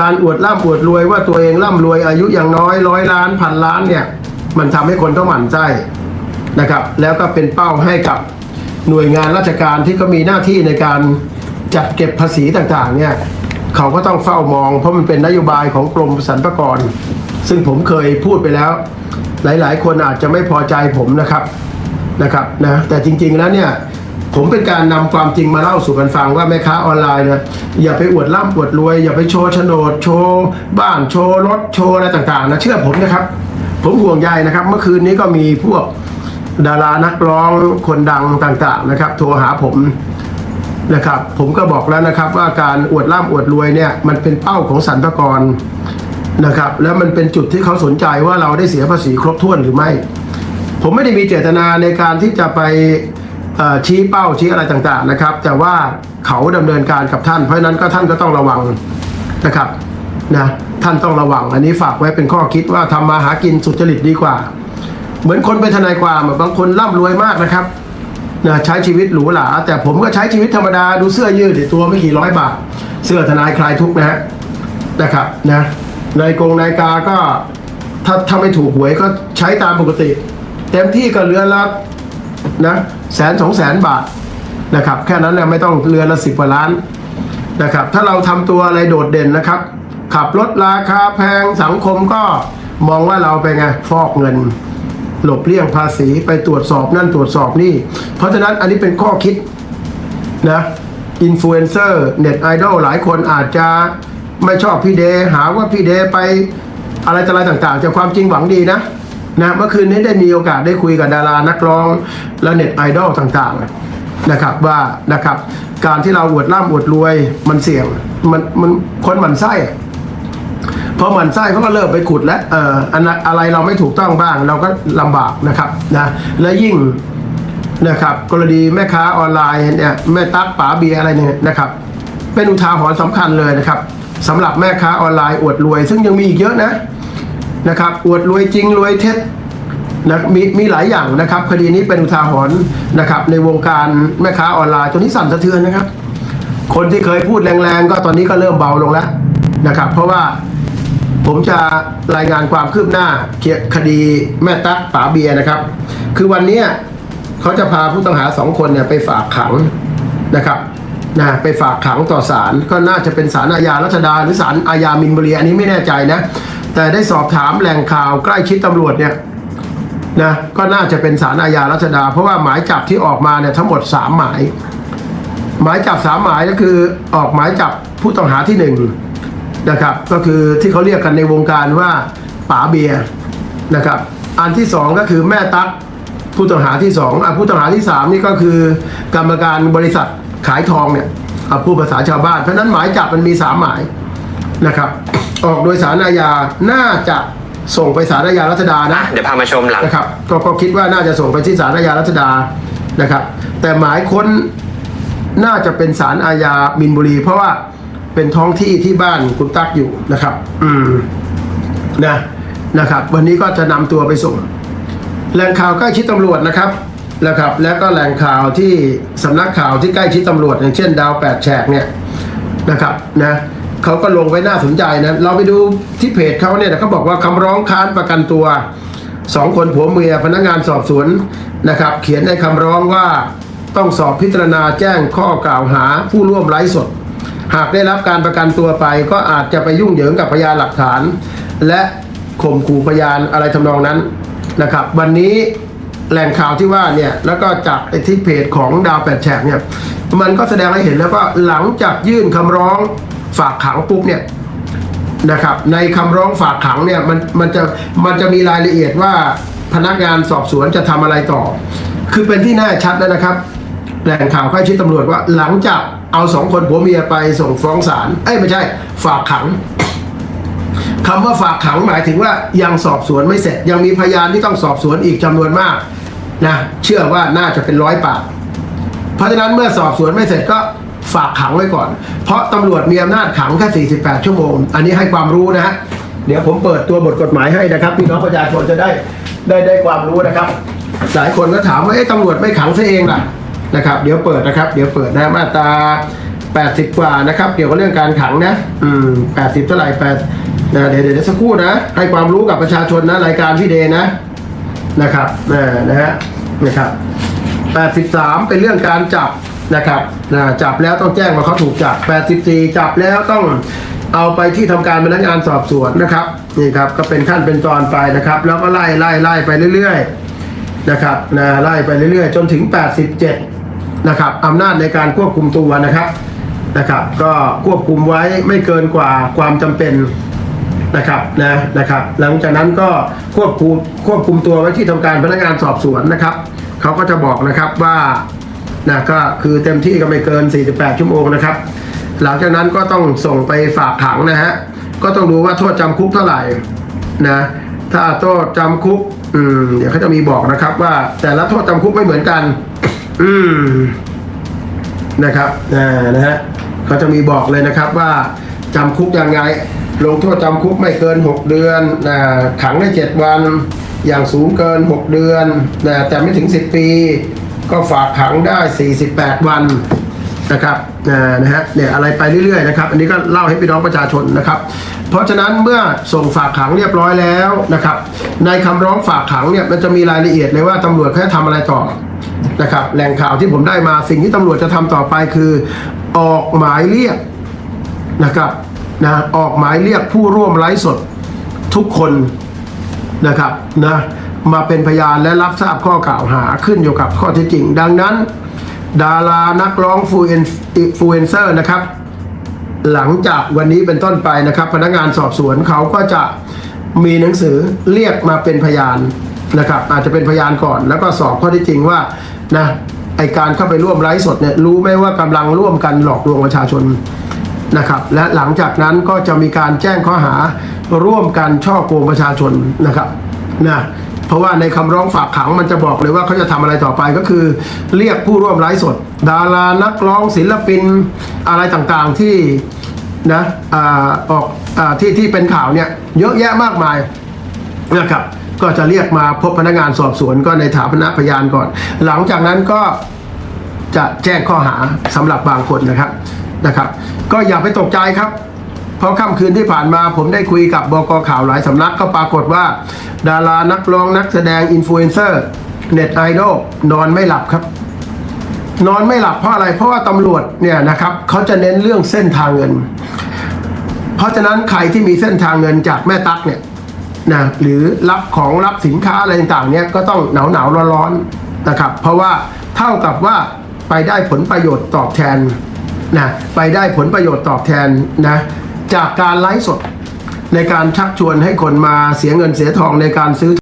การอวดร่ำอวดรวยว่าตัวเองร่ำรวยอายุอย่างน้อยร้อยล้านพันล้านเนี่ยมันทำให้คนต้องหมั่นไส้นะครับ แล้วก็เป็นเป้าให้กับหน่วยงานราชการที่เขามีหน้าที่ในการจัดเก็บภาษีต่างๆเนี่ยเขาก็ต้องเฝ้ามอง เพราะมันเป็นนโยบายของกรมสรรพากร ซึ่งผมเคยพูดไปแล้ว หลายๆ คนอาจจะไม่พอใจผมนะครับนะครับนะแต่จริงๆแล้วเนี่ย ผมเป็นการนำความจริงมาเล่าสู่กันฟังว่าแม่ค้าออนไลน์นี่ยอย่าไปอวดร่ำอวดรวย อย่าไปโชว์โฉนดโชว์บ้านโชว์รถโชว์อะไรต่างๆนะเชื่อผมนะครับ ผมห่วงใยนะครับ เมื่อคืนนี้ก็มีพวกดารานักร้องคนดังต่างๆนะครับ โทรหาผมนะครับผมก็บอกแล้วนะครับว่าการอวดร่ำอวดรวยเนี่ยมันเป็นเป้าของสรรพากรนะครับแล้วมันเป็นจุดที่เขาสนใจว่าเราได้เสียภาษีครบถ้วนหรือไม่ ผมไม่ได้มีเจตนาในการที่จะไป ชี้เป้าชี้อะไรต่างๆนะครับ แต่ว่าเขาดำเนินการกับท่าน เพราะฉะนั้นก็ท่านก็ต้องระวังนะครับนะท่านต้องระวัง อันนี้ฝากไว้เป็นข้อคิดว่าทำมาหากินสุจริตดีกว่า เหมือนคนเป็นทนายความบางคนร่ำรวยมากนะครับนะใช้ชีวิตหรูหราแต่ผมก็ใช้ชีวิตธรรมดาดูเสื้อยืดตัวไม่กี่ร้อยบาท เสื้อทนายคลายทุกข์นะฮะนะครับนะนายกงนายกาก็ถ้าถ้าไม่ถูกหวยก็ใช้ตามปกติ เต็มที่ก็เรือนละนะ แสนสองแสนบาทนะครับแค่นั้นเนี่ยไม่ต้องเรือละสิบกว่าล้านนะครับถ้าเราทำตัวอะไรโดดเด่นนะครับ ขับรถราคาแพงสังคมก็มองว่าเราเป็นไงฟอกเงิน หลบเลี่ยงภาษีไปตรวจสอบนั่นตรวจสอบนี่ เพราะฉะนั้นอันนี้เป็นข้อคิดนะอินฟลูเอนเซอร์เน็ตไอดอลหลายคนอาจจะไม่ชอบพี่เดหาว่าพี่เดไปอะไรต่ออะไรต่างๆจากความจริงหวังดีนะ นะเมื่อคืนนี้ได้มีโอกาสได้คุยกับดารานักร้องและเน็ตไอดอลต่างๆนะครับว่านะครับการที่เราอวดร่ำอวดรวยมันเสี่ยงมันมันคนหมันไส้พอหมันไส้เขาก็เริ่มไปขุดแล้วเอ่ออะไรเราไม่ถูกต้องบ้าง เราก็ลำบากนะครับนะและยิ่งนะครับกรณีแม่ค้าออนไลน์เนี่ยแม่ตั๊กป๋าเบียอะไรเนี่ยนะครับ เป็นอุทาหรณ์สำคัญเลยนะครับสำหรับแม่ค้าออนไลน์อวดรวย ซึ่งยังมีอีกเยอะนะ นะครับอวดรวยจริงรวยเท็จนะมีมีหลายอย่างนะครับ คดีนี้เป็นอุทาหรณ์นะครับ ในวงการแม่ค้าออนไลน์ตัวนี้สั่นสะเทือนนะครับ คนที่เคยพูดแรงๆ ก็ตอนนี้ก็เริ่มเบาลงแล้วนะครับ เพราะว่าผมจะรายงานความคืบหน้าเกี่ยวคดีแม่ตั๊กป๋าเบียนะครับ คือวันนี้เขาจะพาผู้ต้องหาสองคนเนี่ยไปฝากขังนะครับนะไปฝากขังต่อศาลก็น่าจะเป็นศาลอาญารัชดาหรือศาลอาญามินบุรีอันนี้ไม่แน่ใจนะ แต่ได้สอบถามแหล่งข่าวใกล้ชิดตำรวจเนี่ยนะก็น่าจะเป็นศาลอาญารัชดา เพราะว่าหมายจับที่ออกมาเนี่ยทั้งหมดสามหมาย หมายจับสามหมายก็คือออกหมายจับผู้ต้องหาที่หนึ่งนะครับก็คือที่เขาเรียกกันในวงการว่าป๋าเบียนะครับอันที่สองก็คือแม่ตั๊กผู้ต้องหาที่สองอะผู้ต้องหาที่สามนี่ก็คือกรรมการบริษัทขายทองเนี่ยผู้ภาษาชาวบ้านเพราะฉะนั้นหมายจับมันมีสามหมาย นะครับ ออกโดยสารอาญาน่าจะส่งไปศาลอาญารัชดานะ เดี๋ยวพามาชมหลังนะครับก็ก็คิดว่าน่าจะส่งไปที่ศาลอาญารัชดานะครับ แต่หมายค้นน่าจะเป็นศาลอาญามินบุรี เพราะว่าเป็นท้องที่ที่บ้านคุณตั๊กอยู่นะครับ อืมนะนะครับ วันนี้ก็จะนำตัวไปส่งแหล่งข่าวใกล้ชิดตำรวจนะครับนะครับ แล้วก็แหล่งข่าวที่สำนักข่าวที่ใกล้ชิดตำรวจอย่างเช่น ดาวแปดแฉกเนี่ยนะครับนะ เขาก็ลงไว้น่าสนใจนะ เราไปดูที่เพจเขาเนี่ยเขาบอกว่าคำร้องค้านประกันตัวสองคนผัวเมียพนักงานสอบสวนนะครับ เขียนในคำร้องว่าต้องสอบพิจารณาแจ้งข้อกล่าวหาผู้ร่วมไร้สด หากได้รับการประกันตัวไปก็อาจจะไปยุ่งเหยิงกับพยานหลักฐาน และข่มขู่พยานอะไรทำนองนั้นนะครับ วันนี้แหล่งข่าวที่ว่าเนี่ยแล้วก็จากไอ้ที่เพจของดาวแปดแฉกเนี่ยมันก็แสดงให้เห็นแล้วว่าหลังจากยื่นคำร้อง ฝากขังปุ๊บเนี่ยนะครับ ในคำร้องฝากขังเนี่ยมันมันจะมันจะมีรายละเอียดว่าพนักงานสอบสวนจะทำอะไรต่อ คือเป็นที่แน่ชัดแล้วนะครับแหล่งข่าวใกล้ชิดตำรวจว่าหลังจากเอาสองคนผัวเมียไปส่งฟ้องศาลเอ้ยไม่ใช่ ฝากขังคำว่าฝากขังหมายถึงว่ายังสอบสวนไม่เสร็จ ยังมีพยานที่ต้องสอบสวนอีกจำนวนมากนะเชื่อว่าน่าจะเป็นร้อยปากเพราะฉะนั้นเมื่อสอบสวนไม่เสร็จก็ ฝากขังไว้ก่อน เพราะตำรวจมีอำนาจขังแค่ 48 ชั่วโมง อันนี้ให้ความรู้นะฮะเดี๋ยวผมเปิดตัวบทกฎหมายให้นะครับพี่น้องประชาชนจะได้ได้ได้ความรู้นะครับ หลายคนก็ถามว่าเอ๊ะตำรวจไม่ขังซะเองล่ะนะครับ เดี๋ยวเปิดนะครับ เดี๋ยวเปิดนะมาตรา 80 กว่านะครับ เกี่ยวกับเรื่องการขังนะอืม80 เท่าไหร่แปดนะเดี๋ยวเดี๋ยวสักครู่นะ ให้ความรู้กับประชาชนนะรายการพี่เดนะนะครับนะนะฮะนะครับ 83 เป็นเรื่องการจับ นะครับนะจับแล้วต้องแจ้งว่าเขาถูกจับ 84 จับแล้วต้องเอาไปที่ทำการพนักงานสอบสวนนะครับนี่ครับก็เป็นขั้นเป็นตอนไปนะครับ แล้วก็ไล่ไล่ไล่ไปเรื่อยๆนะครับนะไล่ไปเรื่อยๆ จนถึง 87 นะครับอำนาจในการควบคุมตัวนะครับนะครับ ก็ควบคุมไว้ไม่เกินกว่าความจำเป็นนะครับนะนะครับหลังจากนั้นก็ควบคุมควบคุมตัวไว้ที่ทำการพนักงานสอบสวนนะครับเขาก็จะบอกนะครับว่า นะก็คือเต็มที่ก็ไม่เกิน 48 ชั่วโมงนะครับ หลังจากนั้นก็ต้องส่งไปฝากขังนะฮะก็ต้องดูว่าโทษจำคุกเท่าไหร่นะถ้าโทษจำคุกอืมเดี๋ยวเขาจะมีบอกนะครับว่าแต่ละโทษจำคุกไม่เหมือนกัน อืมนะครับอ่านะฮะเขาจะมีบอกเลยนะครับว่าจำคุกยังไง ลงโทษจำคุกไม่เกิน 6 เดือนนะขังได้ 7 วัน อย่างสูงเกิน 6 เดือนนะแต่ไม่ถึง 10 ปี ก็ฝากขังได้ 48 วันนะครับอ่านะฮะเนี่ยอะไรไปเรื่อยๆนะครับ อันนี้ก็เล่าให้พี่น้องประชาชนนะครับ เพราะฉะนั้นเมื่อส่งฝากขังเรียบร้อยแล้วนะครับ ในคำร้องฝากขังเนี่ยมันจะมีรายละเอียดเลยว่าตำรวจเขาจะทำอะไรต่อนะครับแหล่งข่าวที่ผมได้มาสิ่งที่ตำรวจจะทำต่อไปคือ ออกหมายเรียกนะครับนะออกหมายเรียกผู้ร่วมไลฟ์สดทุกคนนะครับนะ มาเป็นพยานและรับทราบข้อกล่าวหาขึ้นอยู่กับข้อเท็จจริง ดังนั้น ดารานักร้องฟูเอนฟูเอนเซอร์นะครับ หลังจากวันนี้เป็นต้นไปนะครับ พนักงานสอบสวนเขาก็จะมีหนังสือเรียกมาเป็นพยานนะครับ อาจจะเป็นพยานก่อน แล้วก็สอบข้อที่จริงว่านะไอการเข้าไปร่วมไลฟ์สดเนี่ยรู้ไหมว่ากำลังร่วมกันหลอกลวงประชาชนนะครับและหลังจากนั้นก็จะมีการแจ้งข้อหาร่วมกันช่อโกงประชาชนนะครับนะ เพราะว่าในคำร้องฝากขังมันจะบอกเลยว่าเขาจะทำอะไรต่อไปก็คือ เรียกผู้ร่วมไลฟ์สด ดารานักร้องศิลปินอะไรต่างๆที่นะอาออกอาที่ที่เป็นข่าวเนี่ยเยอะแยะมากมายนะครับก็จะเรียกมาพบพนักงานสอบสวนก็ในฐานะพยานก่อน หลังจากนั้นก็จะแจ้งข้อหาสำหรับบางคนนะครับนะครับ ก็อย่าไปตกใจครับ เพราะค่ำคืนที่ผ่านมาผมได้คุยกับบกข่าวหลายสำนักก็ปรากฏว่า ดารานักร้องนักแสดงอินฟลูเอนเซอร์เน็ตไอดอลนอนไม่หลับครับ นอนไม่หลับเพราะอะไร เพราะว่าตำรวจเนี่ยนะครับเขาจะเน้นเรื่องเส้นทางเงิน เพราะฉะนั้นใครที่มีเส้นทางเงินจากแม่ตั๊กเนี่ยนะหรือรับของรับสินค้าอะไรต่างๆเนี่ยก็ต้องหนาวหนาวร้อนร้อนๆนะครับ เพราะว่าเท่ากับว่าไปได้ผลประโยชน์ตอบแทนนะไปได้ผลประโยชน์ตอบแทนนะ จากการไลฟ์สดในการชักชวนให้คนมาเสียเงินเสียทองในการซื้อ